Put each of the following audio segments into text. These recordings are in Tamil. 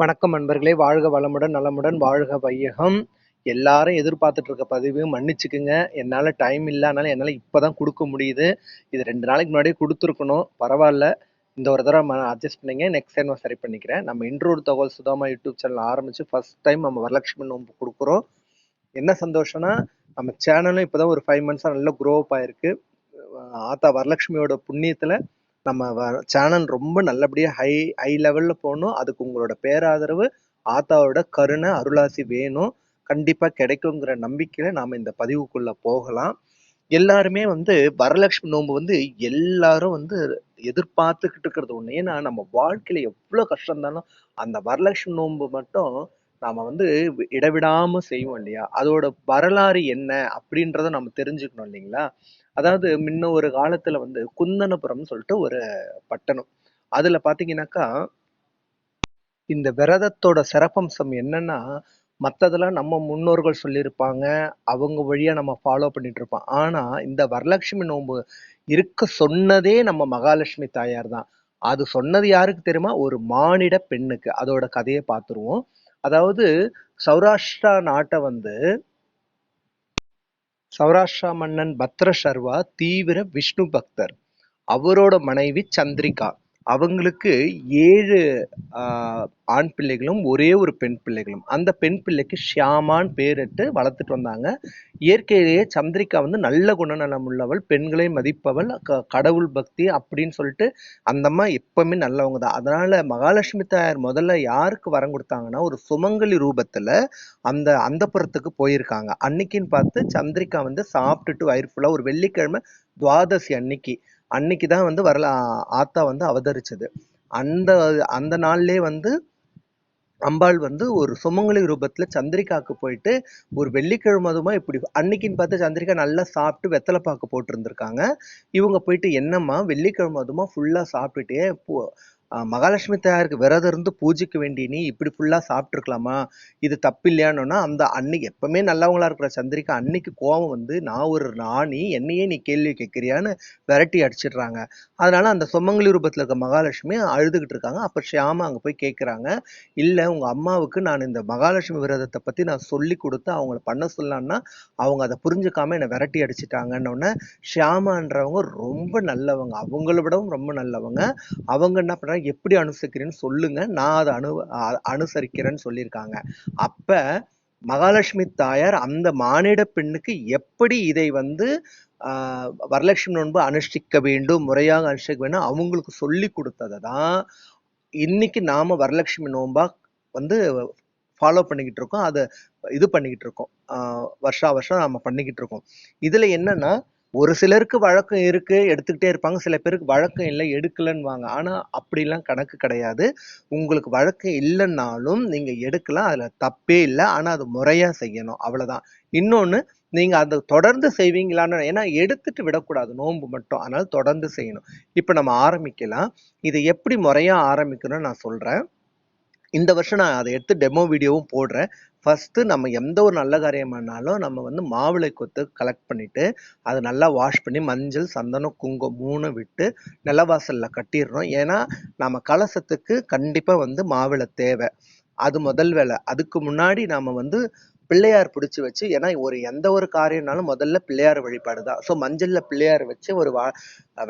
வணக்கம் நண்பர்களே. வாழ்க வளமுடன் நலமுடன் வாழ்க வையகம். எல்லாரும் எதிர்பார்த்துட்டு இருக்க பதிவு மன்னிச்சுக்குங்க. என்னால் டைம் இல்லை அதனால என்னால் இப்போ தான் கொடுக்க முடியுது. இது ரெண்டு நாளைக்கு முன்னாடியே கொடுத்துருக்கணும். பரவாயில்ல. இந்த ஒரு தடவை அட்ஜஸ்ட் பண்ணிங்க. நெக்ஸ்ட் டைம் நான் சரி பண்ணிக்கிறேன். நம்ம இன்றொரு தகவல் சுதாமா யூடியூப் சேனல் ஆரம்பித்து ஃபர்ஸ்ட் டைம் நம்ம வரலட்சுமி நோன்பு கொடுக்குறோம். என்ன சந்தோஷம்னா நம்ம சேனலும் இப்போ தான் ஒரு ஃபைவ் மந்த்ஸாக நல்லா க்ரோ அப் ஆயிருக்கு. ஆத்தா வரலட்சுமியோட புண்ணியத்தில் நம்ம சேனல் ரொம்ப நல்லபடியாக ஹை ஹை லெவலில் போகணும். அதுக்கு உங்களோட பேராதரவு ஆத்தாவோட கருணை அருளாசி வேணும். கண்டிப்பாக கிடைக்குங்கிற நம்பிக்கையில் நாம் இந்த பதிவுக்குள்ளே போகலாம். எல்லாருமே வந்து வரலட்சுமி நோன்பு வந்து எல்லாரும் வந்து எதிர்பார்த்துக்கிட்டு இருக்கிறது ஒன்று ஏன்னா நம்ம வாழ்க்கையில் எவ்வளோ கஷ்டம் இருந்தாலும் அந்த வரலட்சுமி நோன்பு மட்டும் நாம வந்து இடைவிடாம செய்வோம் இல்லையா? அதோட வரலாறு என்ன அப்படின்றத நம்ம தெரிஞ்சுக்கணும் இல்லைங்களா? அதாவது முன்ன ஒரு காலத்துல வந்து குந்தனபுரம்னு சொல்லிட்டு ஒரு பட்டணம். அதுல பாத்தீங்கன்னாக்கா இந்த விரதத்தோட சிறப்பம்சம் என்னன்னா மற்றதெல்லாம் நம்ம முன்னோர்கள் சொல்லியிருப்பாங்க அவங்க வழியாக நம்ம ஃபாலோ பண்ணிட்டு இருப்போம் ஆனால் இந்த வரலட்சுமி நோன்பு இருக்க சொன்னதே நம்ம மகாலட்சுமி தாயார் தான். அது சொன்னது யாருக்கு தெரியுமா? ஒரு மானிட பெண்ணுக்கு. அதோட கதையை பார்த்துருவோம் அதாவது சௌராஷ்டிரா நாட்டை வந்து சௌராஷ்டிரா மன்னன் பத்ர சர்வா தீவிர விஷ்ணு பக்தர். அவரோட மனைவி சந்திரிகா. அவங்களுக்கு ஏழு ஆண் பிள்ளைகளும் ஒரே ஒரு பெண் பிள்ளைகளும். அந்த பெண் பிள்ளைக்கு ஷியாமான்னு பேரிட்டு வளர்த்துட்டு வந்தாங்க. இயற்கையிலேயே சந்திரிகா வந்து நல்ல குணநலம் உள்ளவள் பெண்களை மதிப்பவள் க கடவுள் பக்தி அப்படின்னு சொல்லிட்டு அந்த அம்மா எப்பவுமே நல்லவங்க தான். அதனால மகாலட்சுமி தாயார் முதல்ல யாருக்கு வரம் கொடுத்தாங்கன்னா ஒரு சுமங்கலி ரூபத்துல அந்த அந்த புறத்துக்கு போயிருக்காங்க. அன்னைக்குன்னு பார்த்து சந்திரிகா வந்து சாப்பிட்டுட்டு வயிறு ஃபுல்லா ஒரு வெள்ளிக்கிழமை துவாதசி அன்னைக்கு. அன்னைக்கு தான் வந்து வரல. ஆத்தா வந்து அவதரிச்சது. அந்த அந்த நாள்லேயே வந்து அம்பாள் வந்து ஒரு சுமங்கலி ரூபத்தில் சந்திரிகாக்கு போயிட்டு ஒரு வெள்ளிக்கிழமை அதுமா இப்படி அன்னைக்குன்னு பார்த்து சந்திரிகா நல்லா சாப்பிட்டு வெத்தலை பாக்கு போட்டிருந்துருக்காங்க. இவங்க போயிட்டு என்னம்மா வெள்ளிக்கிழமை அதுமா ஃபுல்லாக சாப்பிட்டுட்டே மகாலட்சுமி தாயாருக்கு விரதம் இருந்து பூஜைக்க வேண்டிய நீ இப்படி ஃபுல்லாக சாப்பிட்ருக்கலாமா இது தப்பு இல்லையானோன்னா அந்த அன்னைக்கு எப்பவுமே நல்லவங்களா இருக்கிற சந்திரிகா அன்னைக்கு கோபம் வந்து நான் ஒரு ராணி என்னையே நீ கேள்வி கேட்குறியான்னு விரட்டி அடிச்சிடுறாங்க. அதனால அந்த சுமங்கலி ரூபத்தில் இருக்க மகாலட்சுமி அழுதுகிட்டு இருக்காங்க. அப்போ ஷியாமா அங்கே போய் கேட்குறாங்க இல்லை உங்கள் அம்மாவுக்கு நான் இந்த மகாலட்சுமி விரதத்தை பற்றி நான் சொல்லி கொடுத்து அவங்கள பண்ண சொல்லான்னா அவங்க அதை புரிஞ்சுக்காம என்னை விரட்டி அடிச்சிட்டாங்கன்னொன்னே ஷியாமான்றவங்க ரொம்ப நல்லவங்க. அவங்கள விடவும் ரொம்ப நல்லவங்க. அவங்க என்ன பண்ணுறாங்க எப்படி அனுசரிக்கிறேன்னு சொல்லுங்க. நான் அதை அனு அனுசரிக்கிறேன்னு சொல்லியிருக்காங்க. அப்ப மகாலட்சுமி தாயார் அந்த மானிட பெண்ணுக்கு எப்படி இதை வந்து ஆஹ் வரலட்சுமி நோன்பு அனுஷ்டிக்க வேண்டும் முறையாக அனுஷ்டிக்க வேண்டும் அவங்களுக்கு சொல்லி கொடுத்ததை தான் இன்னைக்கு நாம வரலட்சுமி நோன்பா வந்து ஃபாலோ பண்ணிக்கிட்டு இருக்கோம். அதை இது பண்ணிக்கிட்டு இருக்கோம். வருஷா வருஷம் நாம பண்ணிக்கிட்டு இருக்கோம். இதுல என்னன்னா ஒரு சிலருக்கு வழக்கம் இருக்கு எடுத்துக்கிட்டே இருப்பாங்க. சில பேருக்கு வழக்கம் இல்லை எடுக்கலைன்னுவாங்க ஆனால் அப்படிலாம் கணக்கு கிடையாது. உங்களுக்கு வழக்கம் இல்லைன்னாலும் நீங்கள் எடுக்கலாம். அதில் தப்பே இல்லை. ஆனால் அது முறையாக செய்யணும். அவ்வளோதான் இன்னொன்று நீங்கள் அதை தொடர்ந்து செய்வீங்களான்னு ஏன்னா எடுத்துட்டு விடக்கூடாது. நோன்பு மட்டும். அதனால் தொடர்ந்து செய்யணும். இப்போ நம்ம ஆரம்பிக்கலாம். இதை எப்படி முறையாக ஆரம்பிக்கணும்னு நான் சொல்கிறேன் இந்த வருஷம் நான் அதை எடுத்து டெமோ வீடியோவும் போடுறேன். ஃபஸ்ட்டு நம்ம எந்த ஒரு நல்ல காரியம் நம்ம வந்து மாவிளை கொத்து கலெக்ட் பண்ணிவிட்டு அதை நல்லா வாஷ் பண்ணி மஞ்சள் சந்தனம் குங்குமம் மூணு விட்டு நிலவாசலில் கட்டிடுறோம். ஏன்னா நம்ம கலசத்துக்கு கண்டிப்பாக வந்து மாவிளை தேவை. அது முதல் வேலை. அதுக்கு முன்னாடி நாம் வந்து பிள்ளையார் பிடிச்சி வச்சு ஏன்னா ஒரு எந்த ஒரு காரியம்னாலும் முதல்ல பிள்ளையார் வழிபாடு தான். ஸோ மஞ்சளில் பிள்ளையார் வச்சு ஒரு வா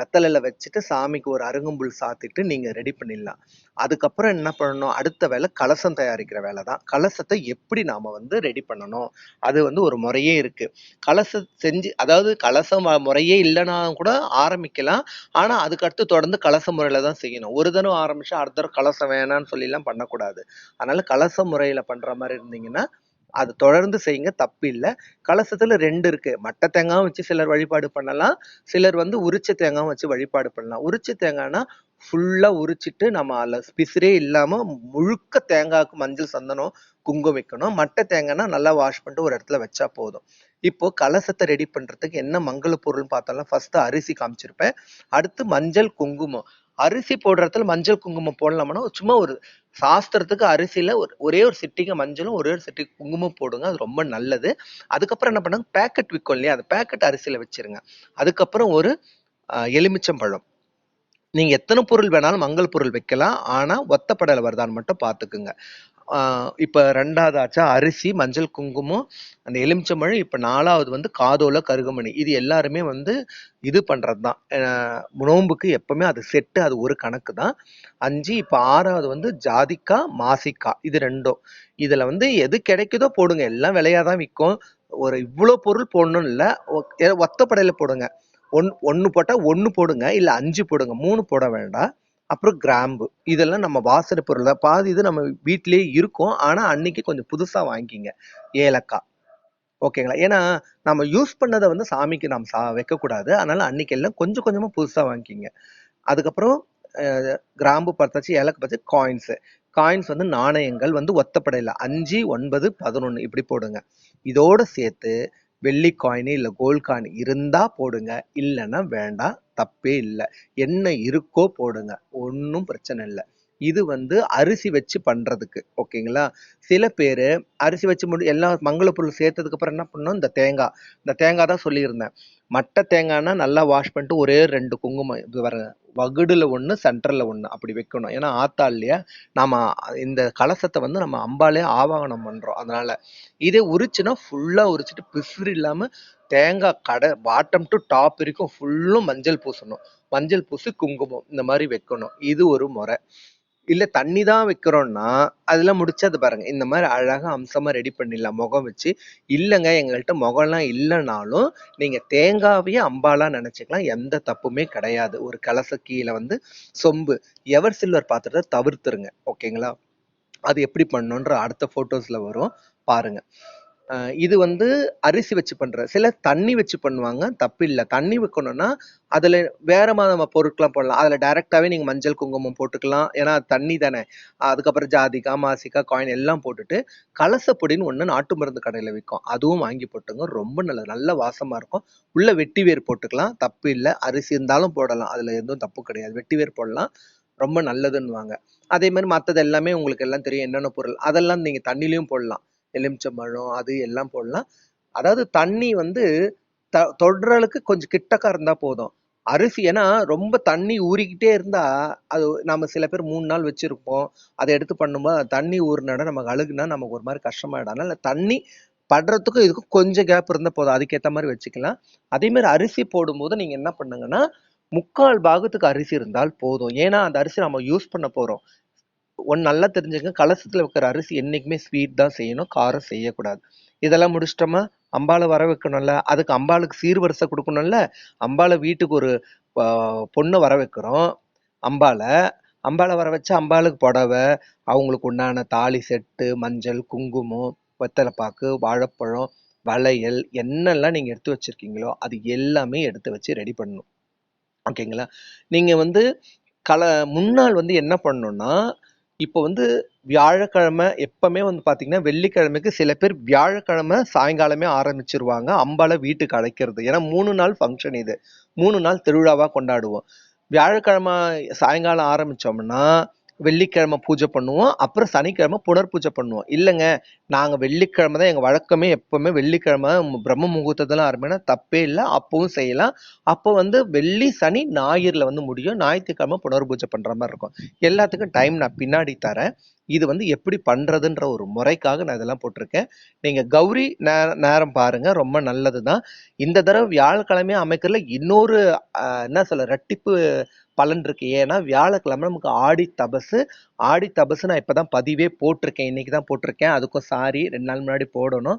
வெத்தலையில் வச்சுட்டு சாமிக்கு ஒரு அருங்கம்புல் சாத்திட்டு நீங்கள் ரெடி பண்ணிடலாம். அதுக்கப்புறம் என்ன பண்ணணும்? அடுத்த வேலை கலசம் தயாரிக்கிற வேலை தான். கலசத்தை எப்படி நாம் வந்து ரெடி பண்ணணும்? அது வந்து ஒரு முறையே இருக்குது கலசம் செஞ்சு அதாவது கலசம் முறையே இல்லைனாலும் கூட ஆரம்பிக்கலாம். ஆனால் அதுக்கடுத்து தொடர்ந்து கலச முறையில் தான் செய்யணும். ஒரு தடவை ஆரம்பிச்சா அடுத்த கலசம் வேணாம்னு சொல்லிலாம் பண்ணக்கூடாது. அதனால் கலச முறையில் பண்ணுற மாதிரி இருந்தீங்கன்னா அது தொடர்ந்து செய்யுங்க தப்பு இல்லை. கலசத்தில் ரெண்டு இருக்கு. மட்டை தேங்காயும் வச்சு சிலர் வழிபாடு பண்ணலாம். சிலர் வந்து உரிச்ச தேங்காயும் வச்சு வழிபாடு பண்ணலாம். உரிச்ச தேங்காய்னா ஃபுல்லாக உரிச்சிட்டு நம்ம அதில் பிசிறே இல்லாமல் முழுக்க தேங்காய்க்கு மஞ்சள் சந்தனம் குங்குமம் வைக்கணும். மட்டை தேங்காய்னா நல்லா வாஷ் பண்ணிட்டு ஒரு இடத்துல வச்சா போதும். இப்போ கலசத்தை ரெடி பண்ணுறதுக்கு என்ன மங்கள பொருள்னு பார்த்தாலும் ஃபஸ்ட்டு அரிசி காமிச்சிருப்பேன். அடுத்து மஞ்சள் குங்குமம். அரிசி போடுறதுல மஞ்சள் குங்குமம் போடலாம்னா சும்மா ஒரு சாஸ்திரத்துக்கு அரிசியில் ஒரு ஒரே ஒரு சிட்டிக்கு மஞ்சளும் ஒரே ஒரு சிட்டிக்கு குங்குமம் போடுங்க அது ரொம்ப நல்லது. அதுக்கப்புறம் என்ன பண்ணுங்க பேக்கெட் விற்கும் இல்லையா அந்த பேக்கெட் அரிசியில் வச்சிருங்க. அதுக்கப்புறம் ஒரு எலுமிச்சம்பழம். நீங்கள் எத்தனை பொருள் வேணாலும் மங்கள் பொருள் வைக்கலாம் ஆனால் ஒத்த வருதான்னு மட்டும் பார்த்துக்குங்க. இப்போ ரெண்டாவது ஆச்சா அரிசி மஞ்சள் குங்குமம் அந்த எலுமிச்சம்பழம் இப்போ நாலாவது வந்து காதோல கருகமணி. இது எல்லாருமே வந்து இது பண்ணுறது தான் நோம்புக்கு எப்பவுமே அது செட்டு அது ஒரு கணக்கு தான் அஞ்சு இப்போ ஆறாவது வந்து ஜாதிக்காய் மாசிக்கா. இது ரெண்டும். இதில் வந்து எது கிடைக்குதோ போடுங்க. எல்லாம் விலையாக தான் விற்கும். ஒரு இவ்வளோ பொருள் போடணும் இல்லை. ஒ- ஒத்த போடுங்க. ஒன் ஒன்று போட்டால் ஒன்று போடுங்க. இல்லை அஞ்சு போடுங்க. மூணு போட வேண்டாம். அப்புறம் கிராம்பு. இதெல்லாம் நம்ம வாசனை பொருள் தான் பாதி இது நம்ம வீட்டிலேயே இருக்கும். ஆனால் அன்னைக்கு கொஞ்சம் புதுசாக வாங்கிக்கிங்க ஏலக்காய். ஓகேங்களா? ஏன்னா நம்ம யூஸ் பண்ணதை வந்து சாமிக்கு நாம் சா வைக்கக்கூடாது. அதனால அன்னைக்கு எல்லாம் கொஞ்சம் கொஞ்சமாக புதுசாக வாங்கிக்கிங்க. அதுக்கப்புறம் கிராம்பு பார்த்தாச்சு ஏலக்காய் பார்த்து காயின்ஸு காயின்ஸ் வந்து நாணயங்கள் வந்து ஒத்தப்படையில. அஞ்சு ஒன்பது பதினொன்று இப்படி போடுங்க. இதோடு சேர்த்து வெள்ளி காயினு இல்லை கோல்டு காயின் இருந்தால் போடுங்க. இல்லைன்னா வேண்டாம் தப்பே இல்லை. என்ன இருக்கோ போடுங்க. ஒன்றும் பிரச்சனை இல்லை. இது வந்து அரிசி வச்சு பண்ணுறதுக்கு ஓகேங்களா? சில பேர் அரிசி வச்சு முடி எல்லா மங்கள பொருள் சேர்த்ததுக்கு அப்புறம் என்ன பண்ணணும் இந்த தேங்காய் இந்த தேங்காய் தான் சொல்லியிருந்தேன். மட்டை தேங்காய்னா நல்லா வாஷ் பண்ணிட்டு ஒரே ரெண்டு குங்குமம் இது வர வகுடில் ஒன்று சென்டரில் ஒன்று அப்படி வைக்கணும். ஏன்னா ஆத்தாள்லையா நம்ம இந்த கலசத்தை வந்து நம்ம அம்பாலே ஆவாகனம் பண்ணுறோம் அதனால இதே உரிச்சுன்னா ஃபுல்லாக உரிச்சிட்டு பிசுறு இல்லாமல் தேங்காய் கடை பாட்டம் டு டாப் வரைக்கும் ஃபுல்லும் மஞ்சள் பூசணும். மஞ்சள் பூசி குங்குமம் இந்த மாதிரி வைக்கணும். இது ஒரு முறை. இல்ல தண்ணி தான் வைக்கிறோம்னா அதெல்லாம் முடிச்சது பாருங்க. இந்த மாதிரி அழகா அம்சமா ரெடி பண்ணிடலாம். முகம் வச்சு. இல்லைங்க எங்கள்கிட்ட முகம்லாம் இல்லைனாலும் நீங்க தேங்காவையே அம்பாலாம் நினைச்சுக்கலாம். எந்த தப்புமே கிடையாது. ஒரு கலச கீழே வந்து சொம்பு. எவர் சில்வர் பாத்திரத்தை தவிர்த்துருங்க. ஓகேங்களா? அது எப்படி பண்ணணுன்ற அடுத்த போட்டோஸ்ல வரும். பாருங்க. இது வந்து அரிசி வச்சு பண்ற சில தண்ணி வச்சு பண்ணுவாங்க. தப்பு இல்லை தண்ணி வைக்கணும்னா அதுல வேற மாதிரி பொருட்கள்லாம் போடலாம். அதுல டைரக்டாவே நீங்க மஞ்சள் குங்குமம் போட்டுக்கலாம். ஏன்னா தண்ணி தானே. அதுக்கப்புறம் ஜாதிக்கா மாசிக்கா காயின் எல்லாம் போட்டுட்டு கலசப்பொடின்னு ஒண்ணு நாட்டு மருந்து கடையில விற்கும் அதுவும் வாங்கி போட்டுங்க. ரொம்ப நல்லது. நல்ல வாசமா இருக்கும். உள்ள வெட்டி வேர் போட்டுக்கலாம். தப்பு இல்லை அரிசி இருந்தாலும் போடலாம். அதுல எதுவும் தப்பு கிடையாது. வெட்டி வேர் போடலாம். ரொம்ப நல்லதுன்னுவாங்க. அதே மாதிரி மற்றது எல்லாமே உங்களுக்கு எல்லாம் தெரியும். என்னென்ன பொருள். அதெல்லாம் நீங்கள் தண்ணிலையும் போடலாம். எலுமிச்சம்பழம் அது எல்லாம் போடலாம். அதாவது தண்ணி வந்து த தொடுறளுக்கு கொஞ்சம் கிட்டக்கா இருந்தால் போதும். அரிசி ஏன்னா ரொம்ப தண்ணி ஊறிக்கிட்டே இருந்தால் அது நம்ம சில பேர் மூணு நாள் வச்சுருப்போம். அதை எடுத்து பண்ணும்போது தண்ணி ஊறினா நமக்கு அழுகுனா நமக்கு ஒரு மாதிரி கஷ்டமாயிடும். அதனால் தண்ணி படுறதுக்கும் இதுக்கும் கொஞ்சம் கேப் இருந்தால் போதும். அதுக்கேற்ற மாதிரி வச்சுக்கலாம். அதேமாரி அரிசி போடும்போது நீங்கள் என்ன பண்ணுங்கன்னா முக்கால் பாகத்துக்கு அரிசி இருந்தால் போதும். ஏன்னா அந்த அரிசி நம்ம யூஸ் பண்ண போகிறோம் ஒன்று நல்லா தெரிஞ்சுங்க கலசத்தில் வைக்கிற அரிசி என்றைக்குமே ஸ்வீட் தான் செய்யணும். காரம் செய்யக்கூடாது. இதெல்லாம் முடிச்சிட்டோமா? அம்பாளை வர வைக்கணும்ல? அதுக்கு அம்பாளுக்கு சீர்வரிசை கொடுக்கணும்ல? அம்பாளை வீட்டுக்கு ஒரு பொண்ணை வர வைக்கிறோம். அம்பாளை. அம்பாளை வர வச்சு அம்பாளுக்கு புடவை அவங்களுக்கு உண்டான தாலி செட்டு மஞ்சள் குங்குமம் வெத்தலைப்பாக்கு வாழைப்பழம் வளையல் என்னெல்லாம் நீங்கள் எடுத்து வச்சிருக்கீங்களோ அது எல்லாமே எடுத்து வச்சு ரெடி பண்ணணும். ஓகேங்களா? நீங்கள் வந்து கல முன்னாள் வந்து என்ன பண்ணணும்னா இப்போ வந்து வியாழக்கிழமை எப்பவுமே வந்து பார்த்தீங்கன்னா வெள்ளிக்கிழமைக்கு சில பேர் வியாழக்கிழமை சாயங்காலமே ஆரம்பிச்சிருவாங்க. அம்பாளை வீட்டுக்கு அழைக்கிறது. ஏன்னா மூணு நாள் ஃபங்க்ஷன் இது. மூணு நாள் திருவிழாவாக கொண்டாடுவோம். வியாழக்கிழமை சாயங்காலம் ஆரம்பித்தோம்னா வெள்ளிக்கிழமை பூஜை பண்ணுவோம். அப்புறம் சனிக்கிழமை புனர் பூஜை பண்ணுவோம். இல்லைங்க நாங்கள் வெள்ளிக்கிழமை தான் எங்கள் வழக்கமே எப்பவுமே வெள்ளிக்கிழமை பிரம்ம முகூர்த்தத்தெல்லாம் ஆரம்பினா தப்பே இல்லை. அப்பவும் செய்யலாம். அப்போ வந்து வெள்ளி சனி ஞாயிறில் வந்து முடியும். ஞாயிற்றுக்கிழமை புனர் பூஜை பண்ணுற மாதிரி இருக்கும். எல்லாத்துக்கும் டைம் நான் பின்னாடி தரேன். இது வந்து எப்படி பண்ணுறதுன்ற ஒரு முறைக்காக நான் இதெல்லாம் போட்டிருக்கேன். நீங்கள் கௌரி நே- நேரம் பாருங்க. ரொம்ப நல்லது தான் இந்த தடவை வியாழக்கிழமையாக அமைக்கிறதுல இன்னொரு என்ன சொல்ல ரெட்டிப்பு பலன் இருக்கு. ஏன்னா வியாழக்கிழமை நமக்கு ஆடி தபசு. ஆடி தபசு நான் இப்போதான் பதிவே போட்டிருக்கேன். இன்னைக்கு தான் போட்டிருக்கேன். அதுக்கும் சாரி ரெண்டு நாள் முன்னாடி போடணும்.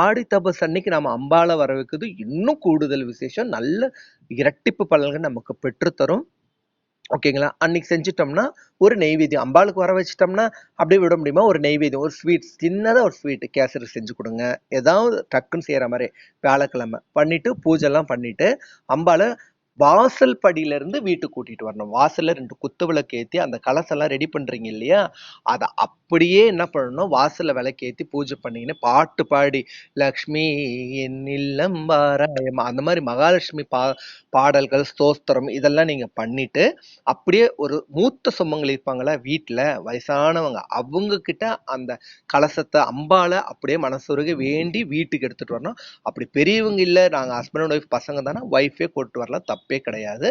ஆடி தபசு அன்னைக்கு நம்ம அம்பாளை வர வைக்கிறது இன்னும் கூடுதல் விசேஷம். நல்ல இரட்டிப்பு பலன்கள் நமக்கு பெற்றுத்தரும். ஓகேங்களா? அன்னைக்கு செஞ்சிட்டோம்னா ஒரு நெய்வேத்தியம். அம்பாளுக்கு வர வச்சிட்டோம்னா அப்படியே விட முடியுமா? ஒரு நெய்வேத்தியம். ஒரு ஸ்வீட் சின்னதாக ஒரு ஸ்வீட் கேசரி செஞ்சு கொடுங்க. ஏதாவது டக்குன்னு செய்கிற மாதிரி வியாழக்கிழமை. பண்ணிட்டு பூஜைலாம் பண்ணிட்டு அம்பாளை வாசல் படியிலேருந்து வீட்டுக்கு கூட்டிட்டு வரணும். வாசல்ல ரெண்டு குத்து விளக்கு ஏத்தி அந்த கலசெல்லாம் ரெடி பண்றீங்க இல்லையா? அதை அப்படியே என்ன பண்ணணும்? வாசல்ல விளக்கு ஏத்தி பூஜை பண்ணீங்கன்னு பாட்டு பாடி லக்ஷ்மி என் இல்லம் வாராயம்மா அந்த மாதிரி மகாலட்சுமி பா பாடல்கள் ஸ்தோஸ்திரம் இதெல்லாம் நீங்க பண்ணிட்டு அப்படியே ஒரு மூத்த சொம்மங்கள் இருப்பாங்களா வீட்டுல வயசானவங்க அவங்க கிட்ட அந்த கலசத்தை அம்பால அப்படியே மனசுருக வேண்டி வீட்டுக்கு எடுத்துட்டு வரணும். அப்படி பெரியவங்க இல்ல நாங்க ஹஸ்பண்ட் அண்ட் ஒய்ஃப் பசங்க தானே ஒய்ஃபே கூட்டு வரலாம். தப்பு தப்பே கிடையாது.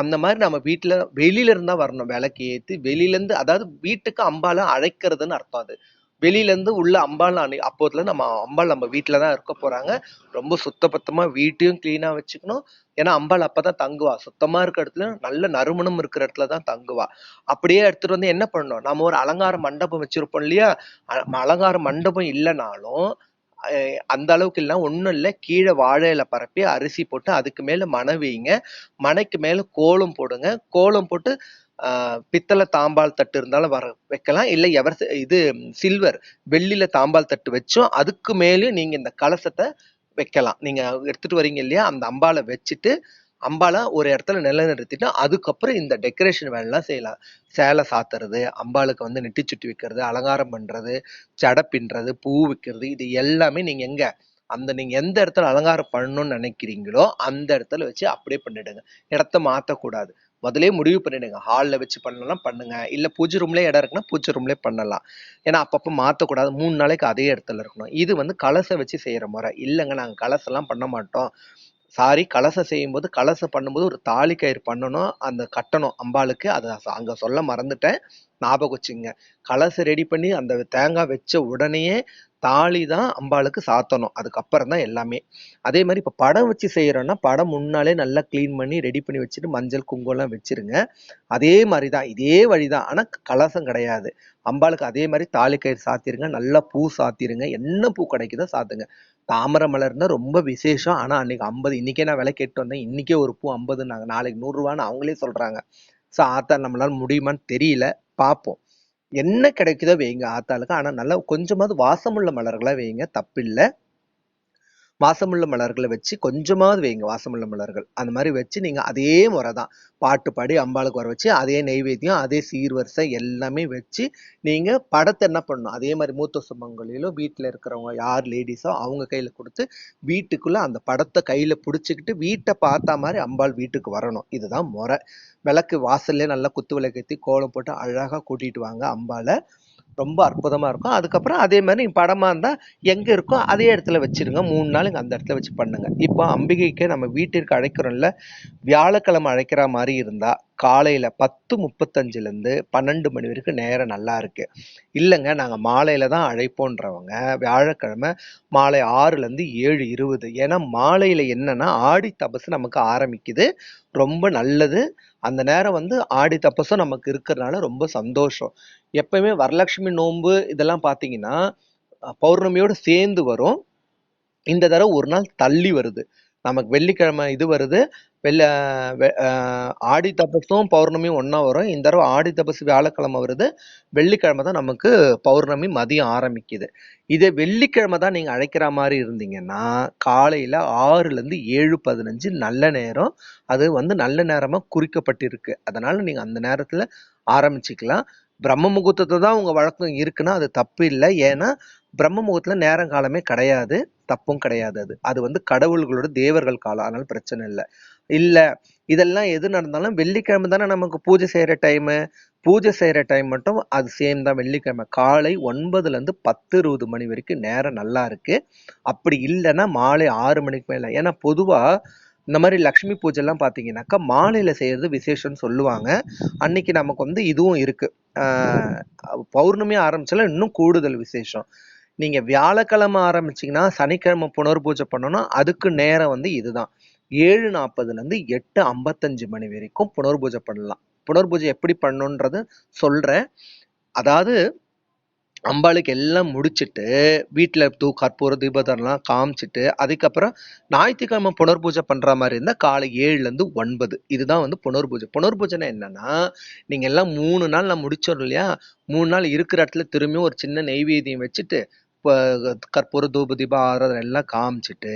அந்த மாதிரி நம்ம வீட்டில் வெளியில இருந்தா வரணும். விளக்கு ஏற்றி வெளியிலேருந்து அதாவது வீட்டுக்கு அம்பால அழைக்கிறதுன்னு அர்த்தம் அது. வெளியிலேருந்து உள்ள அம்பாள் அணி அப்போதுல நம்ம அம்பாள் நம்ம வீட்டில் தான் இருக்க போகிறாங்க ரொம்ப சுத்தபத்தமாக வீட்டையும் க்ளீனாக வச்சுக்கணும். ஏன்னா அம்பாள் அப்போ தான் தங்குவா. சுத்தமாக இருக்கிற இடத்துல நல்ல நறுமணம் இருக்கிற இடத்துல தான் தங்குவா. அப்படியே எடுத்துகிட்டு வந்து என்ன பண்ணணும்? நம்ம ஒரு அலங்கார மண்டபம் வச்சுருப்போம் இல்லையா? அலங்கார மண்டபம் இல்லைனாலும் அந்த அளவுக்கு இல்லை. ஒன்றும் இல்லை. கீழே வாழையில பரப்பி அரிசி போட்டு அதுக்கு மேலே மணை வைங்க. மனைக்கு மேலே கோலம் போடுங்க. கோலம் போட்டு பித்தளை தாம்பால் தட்டு இருந்தாலும் வர வைக்கலாம். இல்லை எவர் இது சில்வர் வெள்ளியில தாம்பால் தட்டு வச்சும் அதுக்கு மேலேயும் நீங்கள் இந்த கலசத்தை வைக்கலாம். நீங்கள் எடுத்துகிட்டு வரீங்க இல்லையா? அந்த அம்பாலை வச்சுட்டு அம்பாலை ஒரு இடத்துல நிலைநிறுத்திட்டு அதுக்கப்புறம் இந்த டெக்கரேஷன் வேலைலாம் செய்யலாம். சேலை சாத்துறது அம்பாளுக்கு வந்து நெட்டி சுட்டி வைக்கிறது அலங்காரம் பண்ணுறது ஜடை பின்னுறது பூ வைக்கிறது இது எல்லாமே நீங்கள் எங்கே அந்த நீங்கள் எந்த இடத்துல அலங்காரம் பண்ணணும்னு நினைக்கிறீங்களோ அந்த இடத்துல வச்சு அப்படியே பண்ணிடுங்க. இடத்த மாற்றக்கூடாது முதலே முடிவு பண்ணிடுங்க. ஹாலில் வச்சு பண்ணலாம் பண்ணுங்க. இல்லை பூஜை ரூம்லேயே இடம் இருக்குன்னா பூஜை ரூம்லேயே பண்ணலாம். ஏன்னா அப்பப்போ மாற்றக்கூடாது மூணு நாளைக்கு அதே இடத்துல இருக்கணும். இது வந்து கலசை வச்சு செய்கிற முறை. இல்லைங்க நாங்கள் கலசெல்லாம் பண்ண மாட்டோம். சாரி கலசம் செய்யும்போது கலசம் பண்ணும்போது ஒரு தாலி கயிறு பண்ணணும் அந்த கட்டணும் அம்பாளுக்கு. அதை அங்கே சொல்ல மறந்துட்டேன். ஞாபகம் வச்சுங்க கலசம் ரெடி பண்ணி அந்த தேங்காய் வச்ச உடனேயே தாலி தான் அம்பாளுக்கு சாத்தணும். அதுக்கப்புறம் தான் எல்லாமே. அதே மாதிரி இப்போ படம் வச்சு செய்கிறோன்னா படம் முன்னாலே நல்லா க்ளீன் பண்ணி ரெடி பண்ணி வச்சுட்டு மஞ்சள் குங்குமம்லாம் வச்சுருங்க. அதே மாதிரி தான் இதே வழி தான். ஆனால் கலசம் கிடையாது. அம்பாளுக்கு அதே மாதிரி தாலி கயிறு சாத்திருங்க. நல்லா பூ சாத்திருங்க. என்ன பூ கிடைக்குதோ சாத்துங்க. தாமரை மலர்னா ரொம்ப விசேஷம். ஆனால் அன்னைக்கு ஐம்பது இன்றைக்கே நான் விலை கேட்டு வந்தேன். இன்றைக்கே ஒரு பூ ஐம்பதுன்னாங்க நாளைக்கு நூறுரூவான்னு அவங்களே சொல்கிறாங்க ஸோ ஆத்தா நம்மளால் முடியுமான்னு தெரியல. பார்ப்போம் என்ன கிடைக்குதோ வைங்க ஆத்தாளுக்கு. ஆனால் நல்லா கொஞ்சமாவது வாசமுள்ள மலர்களாக வைங்க. தப்பில்லை. வாசமுள்ள மலர்களை வச்சு கொஞ்சமாவது வைங்க வாசமுள்ள மலர்கள். அந்த மாதிரி வச்சு நீங்கள் அதே முறை தான் பாட்டு பாடி அம்பாளுக்கு வர வச்சு அதே நெய்வேத்தியம் அதே சீர்வரிசை எல்லாமே வச்சு நீங்கள் படத்தை என்ன பண்ணணும்? அதே மாதிரி மூத்த சுமங்களிலும் வீட்டில் இருக்கிறவங்க யார் லேடிஸோ அவங்க கையில் கொடுத்து வீட்டுக்குள்ளே அந்த படத்தை கையில் பிடிச்சிக்கிட்டு வீட்டை பார்த்தா மாதிரி அம்பாள் வீட்டுக்கு வரணும். இதுதான் முறை. விளக்கு வாசல்லே நல்லா குத்து விளக்கேத்தி கோலம் போட்டு அழகாக கூட்டிகிட்டு வாங்க அம்பாளை. ரொம்ப அற்புதமாக இருக்கும். அதுக்கப்புறம் அதே மாதிரி படமாக இருந்தால் எங்கே இருக்கோ அதே இடத்துல வச்சிருங்க. மூணு நாள் இங்கே அந்த இடத்துல வச்சு பண்ணுங்க. இப்போ அம்பிகைக்கு நம்ம வீட்டிற்கு அழைக்கிறோம்ல வியாழக்கிழமை அழைக்கிற மாதிரி இருந்தால் காலையில் பத்து முப்பத்தஞ்சுலேருந்து பன்னெண்டு மணி வரைக்கும் நேரம் நல்லா இருக்கு. இல்லைங்க நாங்கள் மாலையில் தான் அழைப்போன்றவங்க. வியாழக்கிழமை மாலை ஆறுலேருந்து ஏழு இருபது. ஏன்னா மாலையில் என்னென்னா ஆடி தபசு நமக்கு ஆரம்பிக்குது. ரொம்ப நல்லது. அந்த நேரம் வந்து ஆடி தபசும் நமக்கு இருக்கிறதுனால ரொம்ப சந்தோஷம். எப்பயுமே வரலட்சுமி நோன்பு இதெல்லாம் பார்த்தீங்கன்னா பௌர்ணமியோடு சேர்ந்து வரும். இந்த தடவை ஒரு நாள் தள்ளி வருது. நமக்கு வெள்ளிக்கிழமை இது வருது. வெள்ள ஆடி தபஸும் பௌர்ணமியும் ஒன்றா வரும். இந்த தடவை ஆடி தபஸ் வியாழக்கிழமை வருது. வெள்ளிக்கிழமை தான் நமக்கு பௌர்ணமி மதியம் ஆரம்பிக்குது. இதே வெள்ளிக்கிழமை தான் நீங்கள் அழைக்கிற மாதிரி இருந்தீங்கன்னா காலையில் ஆறுலேருந்து ஏழு பதினஞ்சு நல்ல நேரம். அது வந்து நல்ல நேரமாக குறிக்கப்பட்டிருக்கு. அதனால் நீங்கள் அந்த நேரத்தில் ஆரம்பிச்சுக்கலாம். பிரம்ம முகூர்த்தத்தை தான் உங்கள் வழக்கம் இருக்குன்னா அது தப்பு இல்லை. ஏன்னா பிரம்ம முகூர்த்தத்துல நேரம் காலமே கிடையாது தப்பும் கிடையாது அது. அது வந்து கடவுள்களோட தேவர்கள் காலம் அதனால பிரச்சனை இல்லை. இல்லை இதெல்லாம் எது நடந்தாலும் வெள்ளிக்கிழமை தானே நமக்கு பூஜை செய்கிற டைமு பூஜை செய்கிற டைம் மட்டும் அது சேம் தான் வெள்ளிக்கிழமை. காலை ஒன்பதுலேருந்து பத்து இருபது மணி வரைக்கும் நேரம் நல்லா இருக்கு. அப்படி இல்லைன்னா மாலை ஆறு மணிக்கு மேலே. ஏன்னா பொதுவாக இந்த மாதிரி லக்ஷ்மி பூஜைலாம் பார்த்தீங்கன்னாக்கா மாலையில் செய்கிறது விசேஷம்னு சொல்லுவாங்க. அன்னைக்கு நமக்கு வந்து இதுவும் இருக்குது பௌர்ணமி ஆரம்பிச்சாலும் இன்னும் கூடுதல் விசேஷம். நீங்க வியாழக்கிழமை ஆரம்பிச்சீங்கன்னா சனிக்கிழமை புனர் பூஜை பண்ணணும் அதுக்கு நேரம் வந்து இதுதான். ஏழு நாற்பதுல இருந்து எட்டு ஐம்பத்தஞ்சு மணி வரைக்கும் புனர் பூஜை பண்ணலாம். புனர் பூஜை எப்படி பண்ணணுன்றது சொல்றேன். அதாவது அம்பாளுக்கு எல்லாம் முடிச்சிட்டு வீட்டில் தூ கற்பூர தீபதரெலாம் காமிச்சிட்டு அதுக்கப்புறம் ஞாயிற்றுக்கிழமை புனர் பூஜை பண்ணுற மாதிரி இருந்தால் காலை ஏழுலேருந்து ஒன்பது. இதுதான் வந்து புனர் பூஜை புனர் பூஜைனா என்னென்னா நீங்கள் எல்லாம் மூணு நாள் நான் முடிச்சோம் இல்லையா? மூணு நாள் இருக்கிற இடத்துல திரும்பியும் ஒரு சின்ன நெய்வேத்தியம் வச்சுட்டு கற்பூர தூப தீப ஆராதனை எல்லாம் காமிச்சிட்டு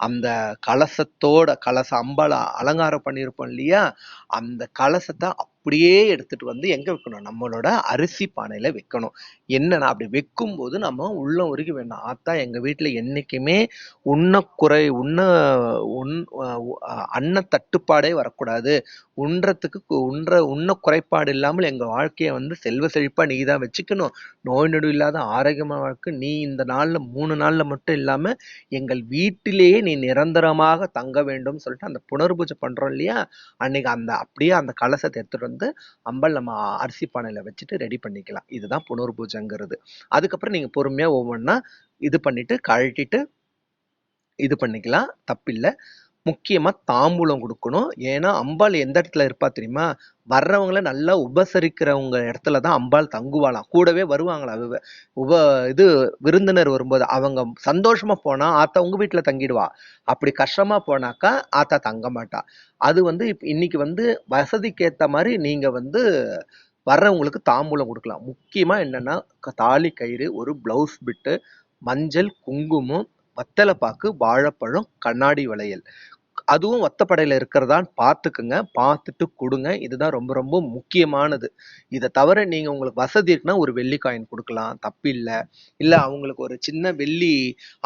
அந்த கலசத்தோட கலச அம்பல அலங்காரம் பண்ணியிருப்போம் இல்லையா? அந்த கலசத்தை அப்படியே எடுத்துட்டு வந்து எங்க வைக்கணும்? நம்மளோட அரிசி பானையில வைக்கணும். என்னன்னா அப்படி வைக்கும்போது நம்ம உள்ள உருகி வேண்டாம் ஆத்தா எங்க வீட்டுல என்னைக்குமே உண்ணக்குறை உண்ண உண் அன்ன தட்டுப்பாடே வரக்கூடாது. உண்றத்துக்கு உண்ற உண்ண குறைபாடு இல்லாமல் எங்க வாழ்க்கையை வந்து செல்வ செழிப்பா நீ தான் வச்சுக்கணும். நோய் நொடி இல்லாத ஆரோக்கியமான வாழ்க்கை நீ இந்த நாள்ல மூணு நாள்ல மட்டும் இல்லாம எங்கள் வீட்டிலேயே நீ நிரந்தரமாக தங்க வேண்டும் சொல்லிட்டு அந்த புனர்பூஜை பண்றோம் இல்லையா? அன்னைக்கு அந்த அப்படியே அந்த கலசத்தை எடுத்துட்டு வந்து அம்பல் நம்ம அரிசி பானையில வச்சுட்டு ரெடி பண்ணிக்கலாம். இதுதான் புனர் பூஜைங்கிறது அதுக்கப்புறம் நீங்க பொறுமையா ஒவ்வொன்றா இது பண்ணிட்டு கழட்டிட்டு இது பண்ணிக்கலாம். தப்பில்லை. முக்கியமாக தாம்பூலம் கொடுக்கணும். ஏன்னா அம்பாள் எந்த இடத்துல இருப்பா தெரியுமா? வர்றவங்கள நல்லா உபசரிக்கிறவங்க இடத்துல தான் அம்பாள் தங்குவாளாம். கூடவே வருவாங்களா? உப இது விருந்தினர் வரும்போது அவங்க சந்தோஷமா போனா ஆத்தா உங்க வீட்டில் தங்கிடுவா. அப்படி கஷ்டமா போனாக்கா ஆத்தா தங்க மாட்டா. அது வந்து இப்ப இன்னைக்கு வந்து வசதிக்கு ஏற்ற மாதிரி நீங்க வந்து வர்றவங்களுக்கு தாம்பூலம் கொடுக்கலாம். முக்கியமா என்னன்னா க- தாலி கயிறு ஒரு பிளவுஸ் பிட்டு மஞ்சள் குங்குமம் வத்தலைப்பாக்கு வாழைப்பழம் கண்ணாடி வளையல். அதுவும் ஒத்தப்படையில் இருக்கிறதான் பார்த்துக்குங்க பார்த்துட்டு கொடுங்க. இதுதான் ரொம்ப ரொம்ப முக்கியமானது. இதை தவிர நீங்கள் உங்களுக்கு வசதி இருக்குன்னா ஒரு வெள்ளி காயின் கொடுக்கலாம் தப்பில்லை இல்லை. அவங்களுக்கு ஒரு சின்ன வெள்ளி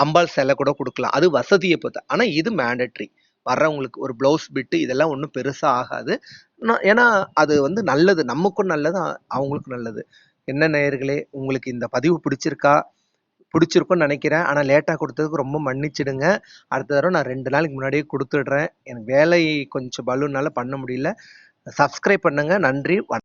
அம்பாள் சிலை கூட கொடுக்கலாம். அது வசதியை பொறுத்து. ஆனால் இது மேண்டட்ரி வர்றவங்களுக்கு ஒரு ப்ளவுஸ் பிட்டு இதெல்லாம் ஒன்றும் பெருசாக ஆகாது. நான் ஏன்னா அது வந்து நல்லது. நமக்கும் நல்லது அவங்களுக்கும் நல்லது. என்ன நேயர்களே உங்களுக்கு இந்த பதிவு பிடிச்சிருக்கா? பிடிச்சிருக்கும்னு நினைக்கிறேன். ஆனால் லேட்டாக கொடுத்ததுக்கு ரொம்ப மன்னிச்சிடுங்க. அடுத்த தடவை நான் ரெண்டு நாளைக்கு முன்னாடியே கொடுத்துடுறேன். எனக்கு வேலை கொஞ்சம் பலூனால பண்ண முடியல. சப்ஸ்கிரைப் பண்ணுங்க. நன்றி. வணக்கம்.